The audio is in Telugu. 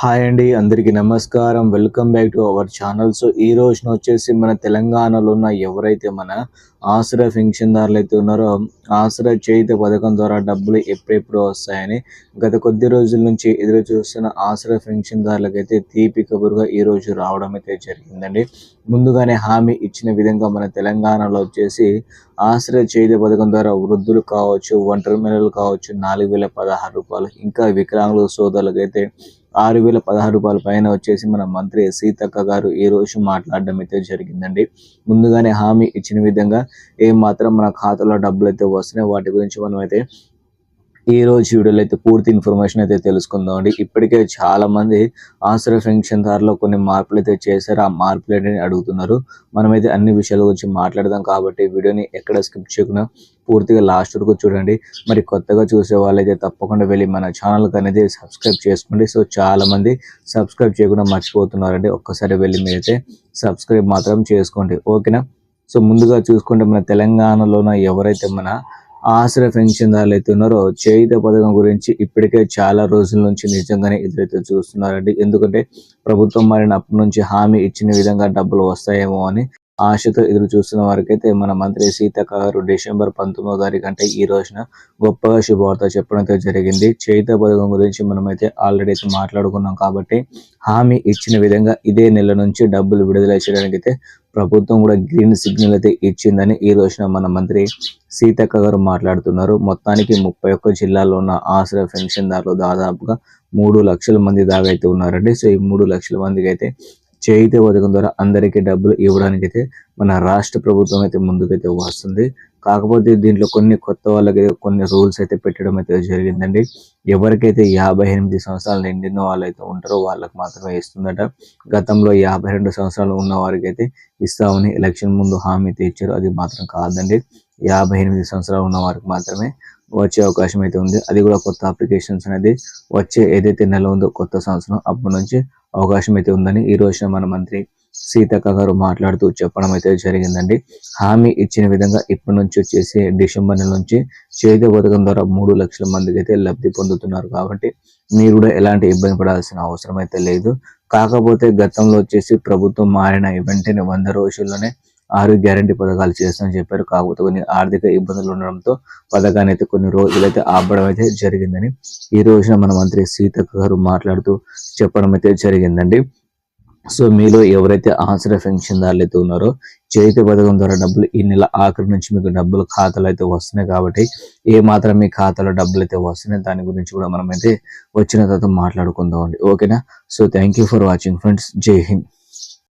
హాయ్ అండి అందరికీ నమస్కారం. Welcome back to our channel. So ఈ రోజున వచ్చేసి మన తెలంగాణలో ఉన్న ఎవరైతే మన ఆశ్రయ పెన్షన్దారులు అయితే ఉన్నారో ఆశ్రయ చేయుత పథకం ద్వారా డబ్బులు ఎప్పుడెప్పుడు వస్తాయని గత కొద్ది రోజుల నుంచి ఎదురు చూస్తున్న ఆశ్రయ పెన్షన్దారులకు అయితే తీపి కబురుగా ఈ రోజు రావడం అయితే జరిగిందండి. ముందుగానే హామీ ఇచ్చిన విధంగా మన తెలంగాణలో వచ్చేసి ఆశ్రయ చేయుత పథకం ద్వారా వృద్ధులు కావచ్చు ఒంటరి మహిళలు కావచ్చు నాలుగు వేల పదహారు రూపాయలు ఇంకా వికలాంగుల సోదరులకైతే అయితే ఆరు వేల పదహారు రూపాయల పైన వచ్చేసి మన మంత్రి సీతక్క గారు ఈ రోజు మాట్లాడడం అయితే జరిగిందండి. ముందుగానే హామీ ఇచ్చిన విధంగా ఏం మాత్రం మన ఖాతాలో డబ్బులు అయితే వస్తున్నాయి వాటి గురించి మనం అయితే ఈ రోజు వీడియోలో అయితే పూర్తి ఇన్ఫర్మేషన్ అయితే తెలుసుకుందాం అండి. ఇప్పటికే చాలా మంది ఆశ్రయ పెన్షన్ ధరలో కొన్ని మార్పులు అయితే చేశారు. ఆ మార్పులు ఏంటని అడుగుతున్నారు. మనమైతే అన్ని విషయాల గురించి మాట్లాడదాం కాబట్టి వీడియోని ఎక్కడ స్కిప్ చేయకుండా పూర్తిగా లాస్ట్ వరకు చూడండి. మరి కొత్తగా చూసే వాళ్ళైతే తప్పకుండా వెళ్ళి మన ఛానల్కి అనేది సబ్స్క్రైబ్ చేసుకోండి. సో చాలా మంది సబ్స్క్రైబ్ చేయకుండా మర్చిపోతున్నారండి. ఒక్కసారి వెళ్ళి మీరైతే సబ్స్క్రైబ్ మాత్రం చేసుకోండి. ఓకేనా? సో ముందుగా చూసుకుంటే మన తెలంగాణలోన ఎవరైతే మన ఆశ్రయ పెన్షన్దారులు అయితే ఉన్నారో చేయుత పథకం గురించి ఇప్పటికే చాలా రోజుల నుంచి నిజంగానే ఎదురైతే చూస్తున్నారండి. ఎందుకంటే ప్రభుత్వం మారినప్పటి నుంచి హామీ ఇచ్చిన విధంగా డబ్బులు వస్తాయేమో అని ఆశతో ఎదురు చూస్తున్న వారికైతే మన మంత్రి సీతక్క గారు డిసెంబర్ పంతొమ్మిదో తారీఖు అంటే ఈ రోజున గొప్పగా శుభవార్త చెప్పడం జరిగింది. చేయుత పథకం గురించి మనమైతే ఆల్రెడీ అయితే మాట్లాడుకున్నాం కాబట్టి హామీ ఇచ్చిన విధంగా ఇదే నెల నుంచి డబ్బులు విడుదల చేయడానికి అయితే ప్రభుత్వం కూడా గ్రీన్ సిగ్నల్ అయితే ఇచ్చిందని ఈ రోజున మన మంత్రి సీతక్క గారు మాట్లాడుతున్నారు. మొత్తానికి ముప్పై ఒక్క జిల్లాలో ఉన్న ఆశ్రయ పెన్షన్దారులు దాదాపుగా మూడు లక్షల మంది దాకా అయితే ఉన్నారండి. సో ఈ మూడు లక్షల మందికి అయితే చేయితే పథకం ద్వారా అందరికీ డబ్బులు ఇవ్వడానికి అయితే మన రాష్ట్ర ప్రభుత్వం అయితే ముందుకైతే వస్తుంది. కాకపోతే దీంట్లో కొన్ని కొత్త వాళ్ళకి కొన్ని రూల్స్ అయితే పెట్టడం అయితే జరిగిందండి. ఎవరికైతే యాభై ఎనిమిది సంవత్సరాలు నిండిన వాళ్ళైతే ఉంటారో వాళ్ళకి మాత్రమే ఇస్తుందట. గతంలో యాభై రెండు సంవత్సరాలు ఉన్న వారికి అయితే ఇస్తామని ఎలక్షన్ ముందు హామీ అయితే ఇచ్చారు. అది మాత్రం కాదండి. యాభై ఎనిమిది సంవత్సరాలు ఉన్న వారికి మాత్రమే వచ్చే అవకాశం అయితే ఉంది. అది కూడా కొత్త అప్లికేషన్స్ అనేది వచ్చే ఏదైతే నెల ఉందో కొత్త సంవత్సరం అప్పటి నుంచి అవకాశం అయితే ఉందని ఈ రోజున మన మంత్రి సీతక్క గారు మాట్లాడుతూ చెప్పడం అయితే జరిగిందండి. హామీ ఇచ్చిన విధంగా ఇప్పటి నుంచి వచ్చేసి డిసెంబర్ నెల నుంచి చేతి పథకం ద్వారా మూడు లక్షల మందికి అయితే లబ్ధి పొందుతున్నారు కాబట్టి మీరు కూడా ఎలాంటి ఇబ్బంది పడాల్సిన అవసరం అయితే లేదు. కాకపోతే గతంలో వచ్చేసి ప్రభుత్వం మారిన వెంటనే వంద రోజుల్లోనే ఆరు గ్యారంటీ పథకాలు చేస్తామని చెప్పారు. కాకపోతే కొన్ని ఆర్థిక ఇబ్బందులు ఉండడంతో పథకాన్ని అయితే కొన్ని రోజులైతే ఆపడం అయితే జరిగిందని ఈ రోజున మన మంత్రి సీతక్క గారు మాట్లాడుతూ చెప్పడం అయితే జరిగిందండి. సో మీలో ఎవరైతే ఆశ్రయ పెన్షన్దారులు అయితే ఉన్నారో చేతి పథకం ద్వారా డబ్బులు ఈ నెల ఆఖరి నుంచి మీకు డబ్బులు ఖాతాలు అయితే వస్తున్నాయి కాబట్టి ఏ మాత్రం మీ ఖాతాలో డబ్బులు అయితే వస్తున్నాయి దాని గురించి కూడా మనం అయితే వచ్చిన తర్వాత మాట్లాడుకుందాం అండి ఓకేనా? So thank for watching friends. జై హింద్.